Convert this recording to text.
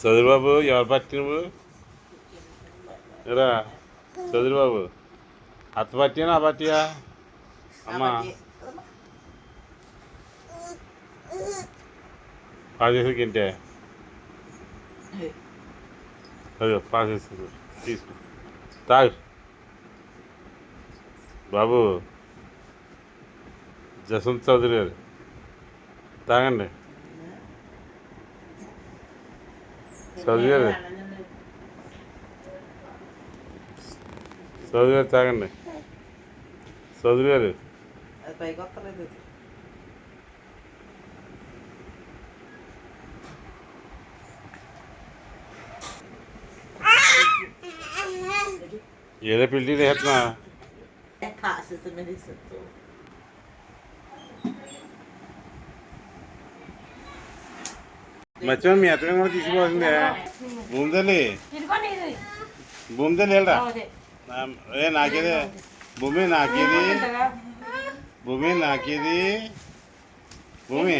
చదురుబాబు ఎవరు పట్టి నువ్వు? రా చదురుబాబు అత్త పట్టియా నా పట్టియా? అమ్మా. పాసేసి తింటే. అదే పాసేసి తీసుకో. తాగు. బాబు జసంత్ చౌదరి గారు. తాగండి. చౌదరి గారు చౌదరి గారు తాగండి చౌదరి గారు అది పైకి వస్తలేదు అది. ఏదో పిల్లి చేస్తున్నా మర్చిపోయి మీ అత్తగా కూడా తీసుకోవాల్సిందే. భూమి తల్లి ఇదిగోండి ఇది. భూమి తల్లి వెళ్ళరా ఏ నాకేది? భూమి నాకేది. భూమి నాకేది? భూమి.